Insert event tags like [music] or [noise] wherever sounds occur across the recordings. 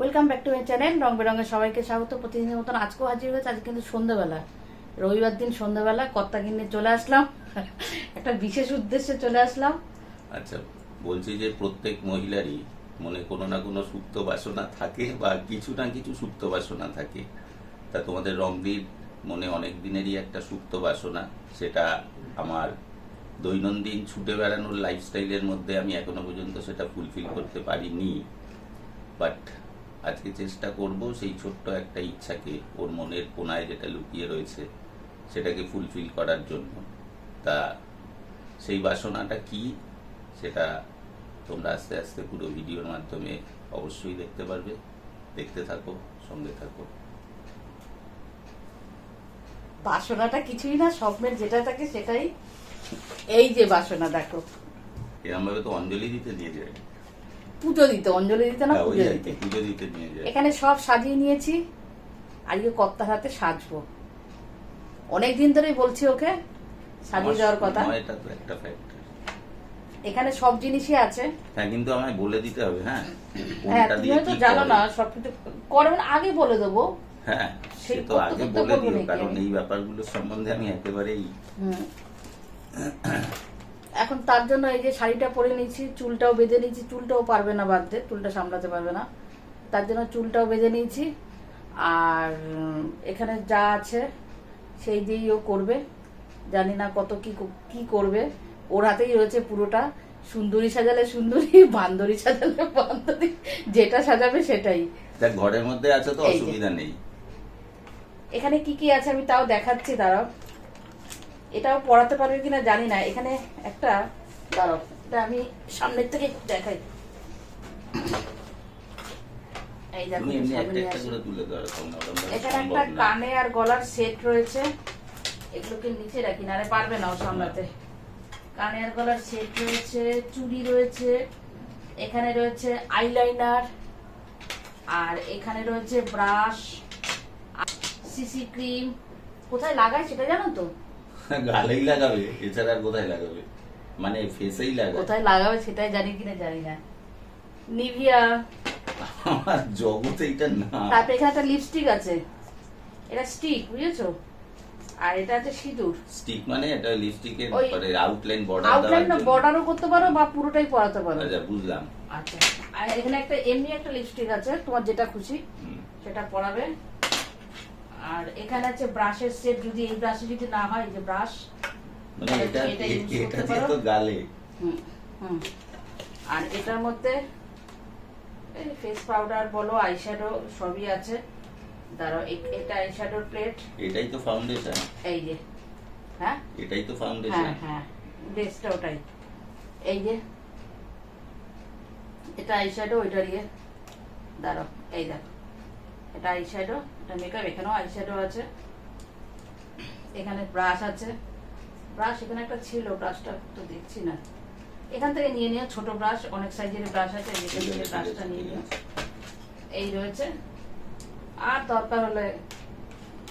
Welcome back to my channel রং বেরঙের সবাইকে স্বাগত। প্রতিদিনের মতন আজকেও হাজির হয়েছে, আজকে কিন্তু সন্ধ্যাবেলা। রবিবার দিন সন্ধ্যাবেলা কর্তা কিনে চলে আসলাম। একটা বিশেষ উদ্দেশ্যে চলে আসলাম। আচ্ছা বলছি যে প্রত্যেক মহিলারই মনে কোনো না কোনো সুপ্ত বাসনা থাকে বা কিছু না কিছু সুপ্ত বাসনা থাকে। তা তোমাদের রংদির মনে অনেক দিনেরই একটা সুপ্ত বাসনা, সেটা আমার দৈনন্দিন ছুটে বেড়ানোর লাইফস্টাইলের মধ্যে আমি এখনও পর্যন্ত সেটা ফুলফিল করতে পারিনি। বাট আজকে চেষ্টা করব সেই ছোট্ট একটা ইচ্ছাকে ওর মনের কোনায় যেটা লুকিয়ে রয়েছে সেটাকে ফুলফিল করার জন্য। তা সেই বাসনাটা কি সেটা তোমরা আস্তে আস্তে পুরো ভিডিওর মাধ্যমে অবশ্যই দেখতে পারবে। দেখতে থাকো সঙ্গে থাকো। বাসনাটা কিছুই না স্বপ্নের যেটা থাকে সেটাই। এই যে বাসনা দেখো। এরকম ভাবে তো অঞ্জলি দিতে দিয়ে যায়। পুজো দিতে অঞ্জলি দিতে না হ্যাঁ, পুজো দিতে? পুজো দিতে নিয়ে যায়। এখানে সব সাজিয়ে নিয়েছি আজকে কর্তার হাতে সাজবো। অনেক দিন ধরেই বলছি ওকে সাজিয়ে দেওয়ার কথা। এটা তো একটা ফ্যাক্টর এখানে সব জিনিসই আছে। হ্যাঁ কিন্তু আমায় বলে দিতে হবে হ্যাঁ? হ্যাঁ কোনটা তুমি দিয়ে কি জানো। না সবকিছু করে মানে আগে বলে দেবো। হ্যাঁ সে তো আগে বলে দিও কারণ এই ব্যাপারগুলো সম্বন্ধে আমি একেবারেই। এখন তার জন্য এই যে শাড়িটা পরে নিয়েছি চুলটাও বেঁধে নিয়েছি চুলটাও পারবে না বাঁধতে চুলটা সামলাতে পারবে না। তার জন্য চুলটাও বেঁধে নিয়েছি। আর এখানে যা আছে সেই দিয়েই ও করবে। জানি না কত কি কি করবে। ওর হাতেই রয়েছে পুরোটা। সুন্দরী সাজালে সুন্দরী বান্দরী সাজালে বান্দরী যেটা সাজাবে সেটাই। দেখ ঘরের মধ্যে আছে তো অসুবিধা নেই। এখানে কি কি আছে আমি তাও দেখাচ্ছি দাঁড়াও। এটাও পড়াতে পারবে কিনা জানি না। এখানে একটা দাঁড়াও এটা আমি সামনের থেকে দেখাই। এখানে একটা কানে আর গলার সেট রয়েছে। এগুলোকে নিচে রাখি নারে পারবে না ও সামলাতে। কানে আর গলার সেট রয়েছে চুড়ি রয়েছে এখানে রয়েছে আইলাইনার আর এখানে রয়েছে ব্রাশ সিসি ক্রিম কোথায় লাগায় সেটা জানো তো? গালেই লাগাবে এছাড়া আর কোথায় লাগাবে? মানে ফেসেই লাগাবে। কোথায় লাগাবে সেটাই জানি কিনা জানি না। নিভিয়া। আমার জগতে এটা না। তারপরে এখানে একটা লিপস্টিক আছে। এটা স্টিক বুঝেছ? আর এটা আছে সিঁদুর। স্টিক মানে এটা লিপস্টিকের ওই- আউটলাইন বর্ডার আউটলাইন না বর্ডারও করতে পারো বা পুরোটাই পরাতে পারো। আচ্ছা বুঝলাম। আচ্ছা। আর এখানে একটা এমনি একটা লিপস্টিক আছে তোমার যেটা খুশি সেটা পরাবে। আর এখানে আছে ব্রাশের সেট যদি এই ব্রাশে যদি না হয় যে ব্রাশ মানে এটা এটা? তো গালে। হুম হুম। আর এটার মধ্যে ফেস পাউডার বলো আইশ্যাডো সবই আছে। দাঁড়াও এটা আইশ্যাডোর প্লেট এটাই তো ফাউন্ডেশন এই যে হ্যাঁ? এটাই তো হ্যাঁ ফাউন্ডেশন হ্যাঁ বেসটা ওটাই। এই যে এটা আইশ্যাডো ওইটা দিয়ে। দাঁড়াও এই দেখো। এটা আইশ্যাডো এটা মেকআপ এখানেও আইশ্যাডো আছে। এখানে ব্রাশ আছে। ব্রাশ এখানে একটা ছিল ব্রাশটা তো দেখছি না। এখান থেকে নিয়ে নিও ছোট ব্রাশ অনেক সাইজের ব্রাশ আছে যেখান থেকে ব্রাশটা নিয়ে নিও। এই রয়েছে। আর দরকার হলে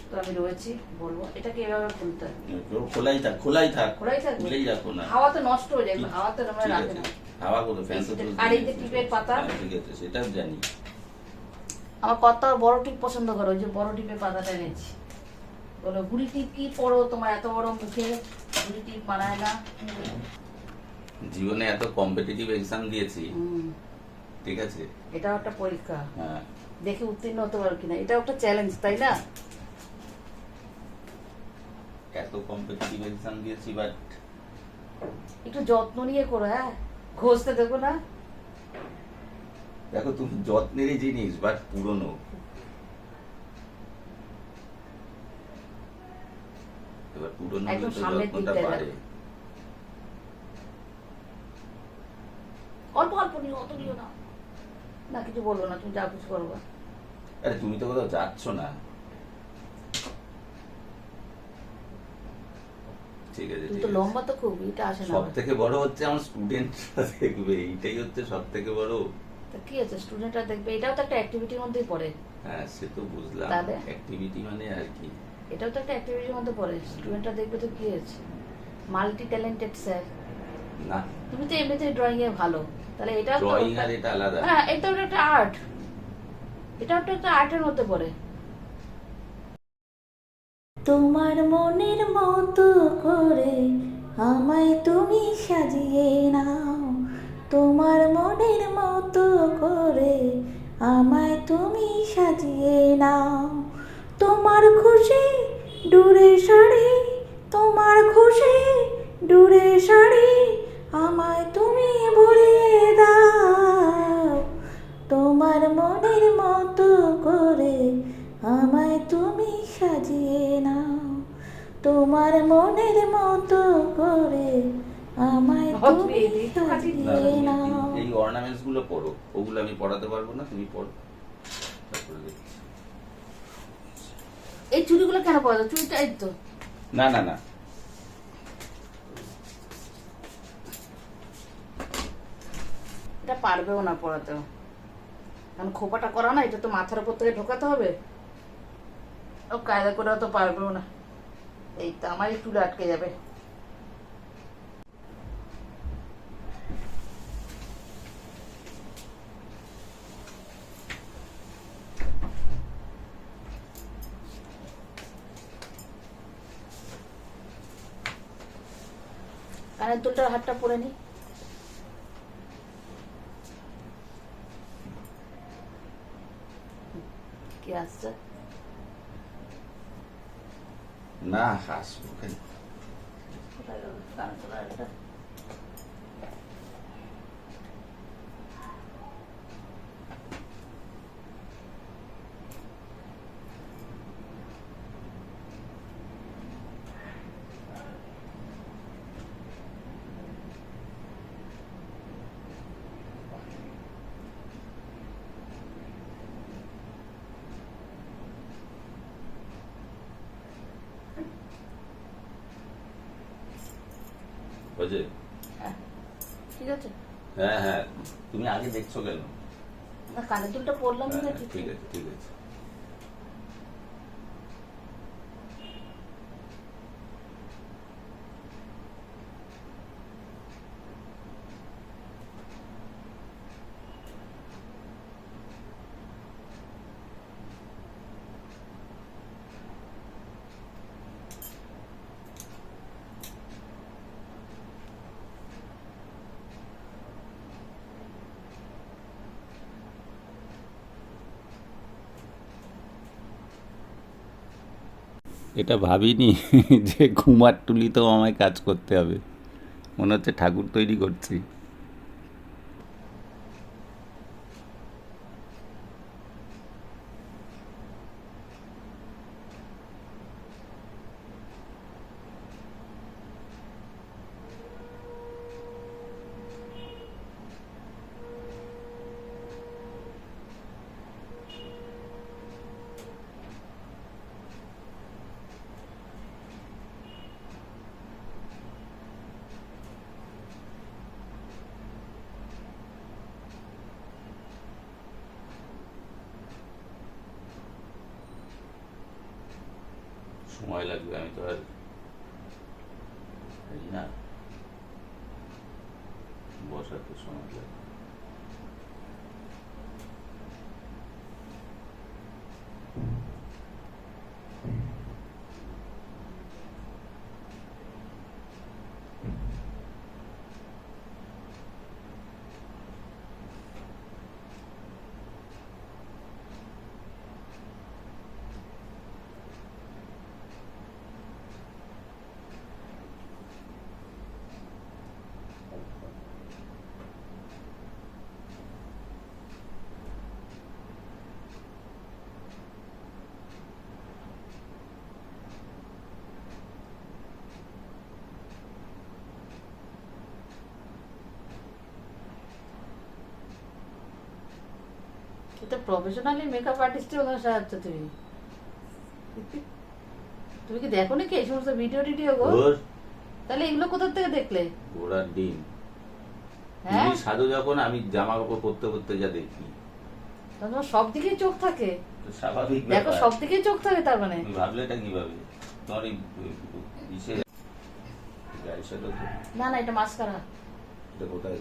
তো আমি রয়েছি বলব। এটাকে এভাবে খুলতে খোলাই থাক খোলাই থাক। খোলাই থাকবে? খুলেই রাখো না। হাওয়া তো নষ্ট হয়ে যায় হাওয়া তো আমরা রাখে না। হাওয়া করো ফ্যান তো। আর এই যে টিপের পাতা? হ্যাঁ, ঠিক আছে সেটাও জানি। আমার কত বড় টিপ পছন্দ করো ওই যে বড় টিপের পাতাটা এনেছি। বলো বুড়ি টিপ কি পড়ো তোমার এত বড় মুখে? বুড়ি টিপ মানায় না। জীবনে এত কম্পিটিটিভ এক্সাম দিয়েছি। ঠিক আছে? এটাও একটা পরীক্ষা। হ্যাঁ। দেখে উত্তীর্ণ হতে পারো কিনা এটাও একটা চ্যালেঞ্জ তাই না? এত কম্পিটিটিভ এক্সাম দিয়েছি বাট একটু যত্ন নিয়ে করো হ্যাঁ? ঘষতে দেবো না? দেখো তুমি যত্নেরই জিনিস বাট পুরনো। এবার পুরনো একদম তো যত্নটা দিকটায় অল্প অল্প নিও অত নিও না। না কিছু বলব না তুমি যা কিছু করব। আরে তুমি তো কোথাও যাচ্ছ না। ঠিক আছে তুমি তো লম্বা তো খুব এটা আসে না। সব থেকে বড় হচ্ছে আমার স্টুডেন্টরা দেখবে এইটাই হচ্ছে সব থেকে বড়। তা কি আছে? স্টুডেন্টরা দেখবে এটাও তো একটা অ্যাক্টিভিটির মধ্যেই পড়ে। হ্যাঁ সে তো বুঝলাম। তাহলে? অ্যাক্টিভিটি মানে আর কি। এটাও তো একটা অ্যাক্টিভিটির মধ্যে পড়ে। স্টুডেন্টরা দেখবে তো কি আছে? মাল্টি ট্যালেন্টেড স্যার না। তুমি তো এমনিতে ড্রয়িং এ ভালো। তাহলে এটা ড্রয়িং আর এটা আলাদা। হ্যাঁ এটা একটা আর্ট এটা একটা একটা আর্টের মধ্যে পড়ে। তোমার মনের মতো করে আমায় তুমি সাজিয়ে সাজিয়ে নাও। তোমার খুশি ডুরে শাড়ি তোমার খুশি ডুরে শাড়ি আমায় তুমি ভরিয়ে দাও। তোমার মনের মতো করে আমায় তুমি সাজিয়ে নাও। তোমার মনের মতো করে আমায় তুমি সাজিয়ে নাও। এই অর্নামেন্টসগুলো পড়ো। ওগুলো আমি পড়াতে পারব না তুমি পড়ো। তারপরে দেখছি। এই চুড়িগুলো কেন পড়া চুড়িটা এই তো। না না না। এটা পারবেও না পড়াতেও কারণ খোপাটা করা না এটা তো মাথার উপর থেকে ঢোকাতে হবে। ও কায়দা করেও তো পারবেও না। এই তো আমারই চুলে আটকে যাবে। কানের দুলটার হাতটা পরে নি। কি আসছে? না হাসবো কেন? কানের দুলের হাতটা? বুঝে ঠিক আছে? হ্যাঁ হ্যাঁ। তুমি আগে দেখছ কেন? না কানের দুলটা পরলাম না হ্যাঁ, ঠিক আছে ঠিক আছে। এটা ভাবিনি [laughs] যে কুমার টুলিতেও আমায় কাজ করতে হবে। মনে হচ্ছে ঠাকুর তৈরি করছি। সময় লাগবে আমি তো আর না। বসাতে সময় লাগবে। এটা প্রফেশনালি মেকআপ আর্টিস্টের ওখানে সাজাচ্ছ তুমি। তুমি কি দেখো নাকি এই সমস্ত ভিডিও টিডিও গো? তাহলে এগুলো কোথা থেকে দেখলে? ঘোড়ার ডিম। হ্যাঁ? সাধু যখন আমি জামা কাপড় পরতে পরতে যা দেখি। তোমার সব দিকেই চোখ থাকে। স্বাভাবিক দেখো সব দিকেই চোখ থাকে তার মানে। ভাবলে এটা কীভাবে? তোমার এই ইসে তো না না এটা মাস্কারা। এটা কোথায়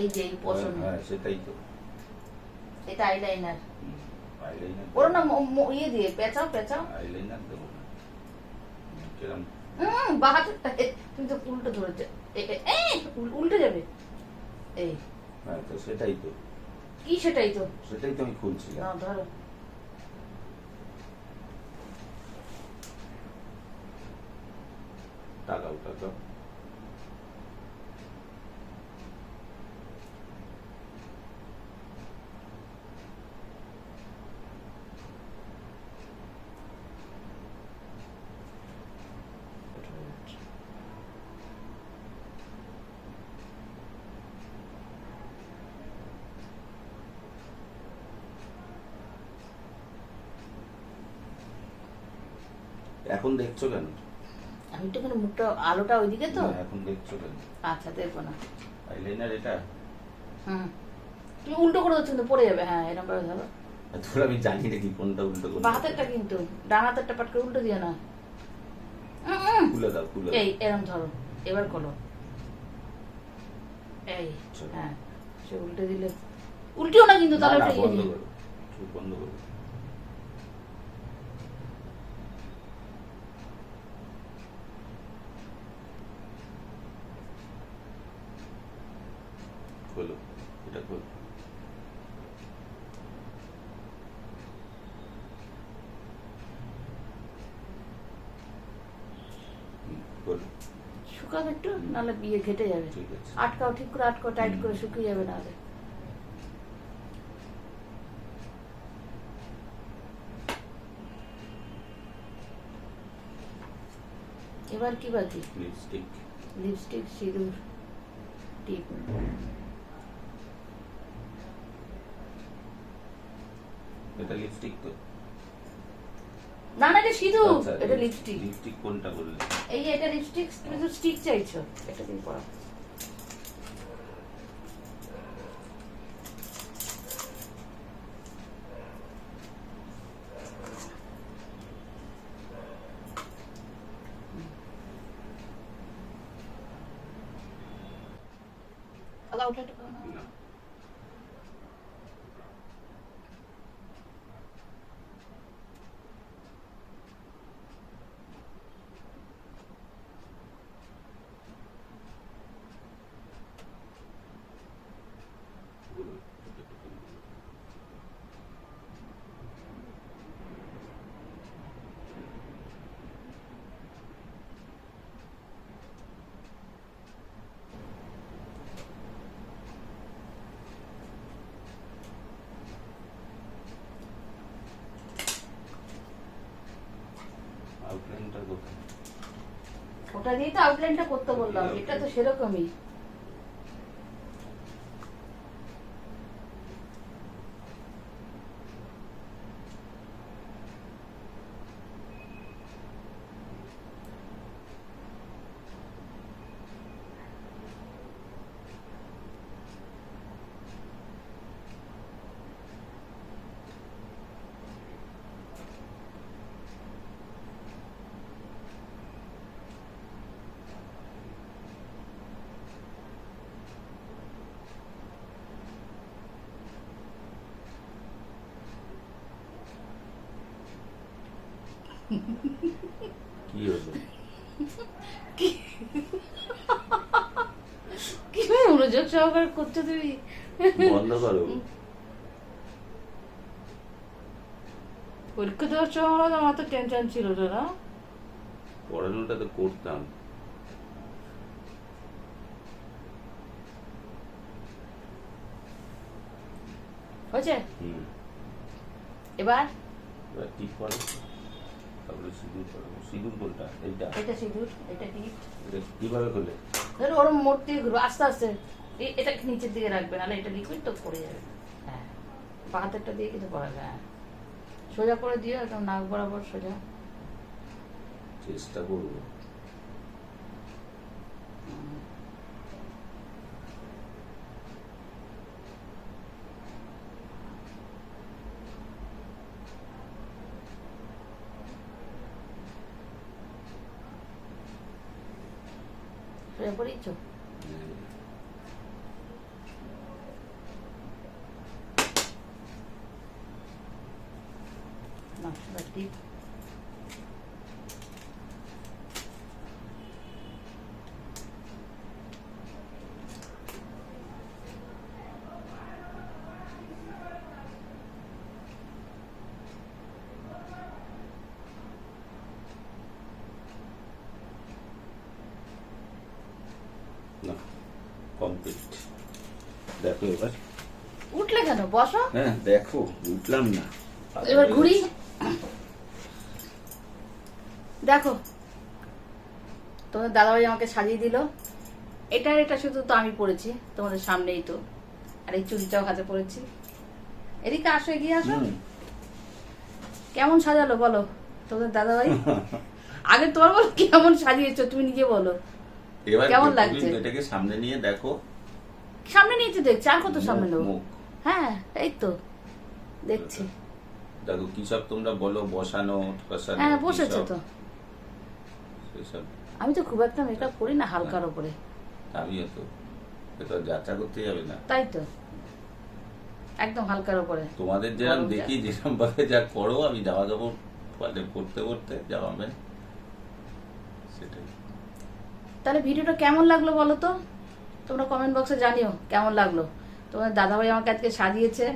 এই যে এই পছন্দ। হ্যাঁ সেটাই তো। এটা আইলাইনার ওরা না ইয়ে দিয়ে পেঁচাও পেঁচাও। আইলাইনার দেবো কিরম? হুম বাহাতেরটা তুমি তো উল্টো ধরেছে। এই, উল্টে যাবে। এই। হ্যাঁ তো সেটাই তো। কি সেটাই তো? সেটাই তো আমি খুলছিলাম না ধরো। টাকা এখন দেখছ কেন? আমি তো এখানে মুখটা আলোটা ওইদিকে তো? এখন দেখছ কেন? আচ্ছা দেখব না। আইলাইনার এটা? হুম। তুমি উল্টো করে দিচ্ছ তো পড়ে যাবে। হ্যাঁ এরকম ভাবে ধরো। তোর আমি জানি নাকি কোনটা উল্টো করতে বা হাতেরটা কিন্তু ডান হাতেরটা পাট করে উল্টো দিও না। খুলে দাও খুলে এই এরকম ধরো। এবার খোলো এই। হ্যাঁ সে উল্টে দিলে। উল্টিও না কিন্তু তাহলে বন্ধ করো। বন্ধ করো। খোলো এটা খোলো। শুকাবে একটু নাহলে বিয়ে ঘেটে যাবে। আটকাও ঠিক করে আটকাও টাইট করে শুকিয়ে যাবে নাহলে। এবার কি বাকি? লিপস্টিক। লিপস্টিক সিঁদুর টিপ। এটা লিপস্টিক তো। না না এটা সিঁদুর আচ্ছা, এটা লিপস্টিক লিপস্টিক কোনটা বললে? এই এটা লিপস্টিক তুমি তো স্টিক চাইছো। এটা দিয়ে পড়া ওটা দিয়ে তো আউটলাইনটা করতে বললাম এটা তো সেরকমই। কি হলো? কি? মনোযোগ সহকারে করছ তুমি? বন্ধ করো। পরীক্ষা দেওয়ার সময় আমার তো টেনশন ছিল না। তো করতাম। হয়েছে? এবার? এবার ঠিক করো তারপরে সিঁদুর করো সিঁদুর কোনটা? এইটা? এটা সিঁদুর এটা কি এটা কীভাবে করলে? ধরো ওরম মূর্তি দিয়ে আস্তে আস্তে। এই এটা নিচের দিকে রাখবে নাহলে এটা লিকুইড তো পড়ে যাবে। হ্যাঁ। বাহাতেরটা দিয়ে কিছু পড়া যায়। হ্যাঁ সোজা করে দিও একদম নাক বরাবর সোজা। চেষ্টা করব। সোজা করেইছো হুম। এবার টিপ না কমপ্লিট দেখো এবার। উঠলে কেন? বসো। হ্যাঁ দেখো উঠলাম না। এবার ঘুরি। দেখো। তোমাদের দাদাভাই আমাকে সাজিয়ে দিল। এটার এটা শুধু তো আমি পড়েছি তোমাদের সামনেই তো। আর এই চুড়িটাও হাতে পড়েছি এদিকে আসো এগিয়ে আসো। কেমন সাজালো বলো তোমাদের দাদাভাই? [laughs] আগে তোমার বলো কেমন সাজিয়েছো তুমি নিজে বলো। এবার কেমন লাগছে? এটাকে সামনে নিয়ে দেখো। সামনে নিয়ে তো দেখছি আর কত সামনে নেব? হ্যাঁ এই তো দেখছি। দেখো কি সব তোমরা বলো বসানো হ্যাঁ বসেছে তো। আমি তো খুব একটা মেকআপ করি না হালকার উপরে আমিও তো এটা যাত্রা করতে যাবে না। তাই তো একদম হালকার উপরে তোমাদের যেরকম দেখি যেরকম ভাবে যা করো আমি জামা কাপড় পাল্টে পড়তে পড়তে জামা প্যান্ট সেটাই। তাহলে ভিডিওটা কেমন লাগল বলো তো? তোমরা কমেন্ট বক্সে জানিও কেমন লাগল। তোমার দাদাভাই আমাকে আজকে সাজিয়েছে।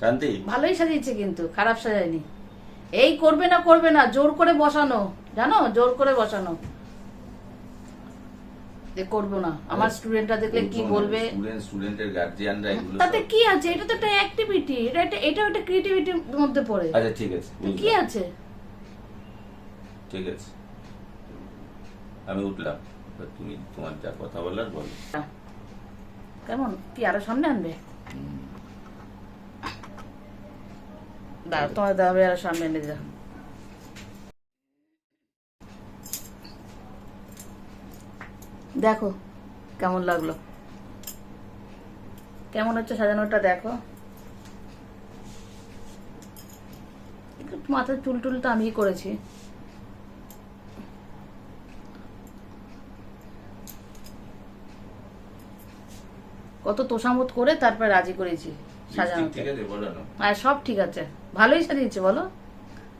শান্তি? ভালোই সাজিয়েছে কিন্তু খারাপ সাজায়নি। এই করবে না করবে না জোর করে বসানো জানো? জোর করে বসানো। যে করব না। আমার স্টুডেন্টরা দেখলে কি বলবে? স্টুডেন্ট স্টুডেন্টের গার্জিয়ানরা এগুলো তাতে কি আছে? এটা তো একটা অ্যাক্টিভিটি এটা একটা এটাও একটা ক্রিয়েটিভিটির মধ্যে পড়ে। আচ্ছা ঠিক আছে কি আছে? ঠিক আছে। আমি উঠলাম। এবার তুমি তোমার যা কথা বলার বলো। কেমন? কি আরও সামনে আনবে? তোমার দাঁড়াবে আরও সামনে এনে দেখো কেমন লাগল। কেমন হচ্ছে সাজানোটা দেখো। মাথার চুল টুল তো আমিই করেছি। কত তোষামত করে তারপর রাজি করেছি সাজানো আর সব ঠিক আছে। ভালোই সাজিয়েছে বলো।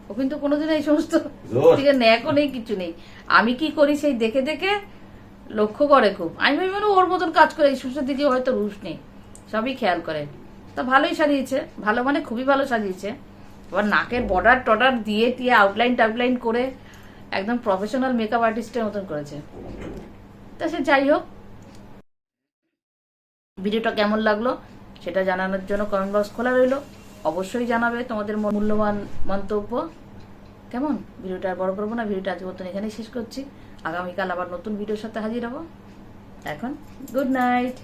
ও কিন্তু কোনোদিন এই সমস্ত। থেকে ন্যাকও নেই কিছু নেই। আমি কি করি সেই দেখে দেখে? লক্ষ্য করে খুব। আমি ভাবি মানে ওর মতন কাজ করে এই সমস্ত দিকে হয়তো রুশ নেই। সবই খেয়াল করে। তা ভালোই সাজিয়েছে। ভালো মানে খুবই ভালো সাজিয়েছে। এবার নাকের বর্ডার টর্ডার দিয়ে টিয়ে আউটলাইন টাউটলাইন করে একদম প্রফেশনাল মেকআপ আর্টিস্টের মতন করেছে। তা সে যাই হোক ভিডিওটা কেমন লাগল সেটা জানানোর জন্য কমেন্ট বক্স খোলা রইল। অবশ্যই জানাবে তোমাদের মূল্যবান মন্তব্য। কেমন? ভিডিওটা আর বড় করব না, ভিডিওটা আজ মতন এখানেই শেষ করছি। আগামীকাল আবার নতুন ভিডিওর সাথে হাজির হব। এখন গুড নাইট